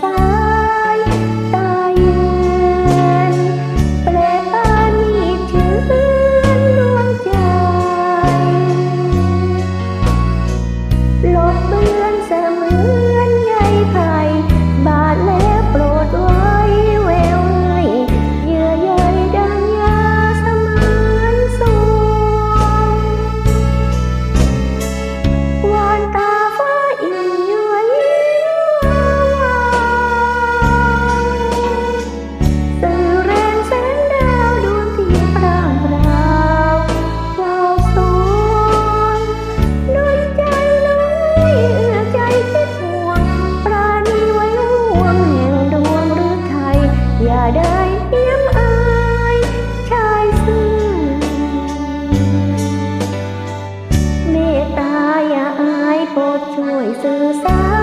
สา น้ำอายชายซื่อเมตตาอย่าอายโปรดช่วยสื่อสาร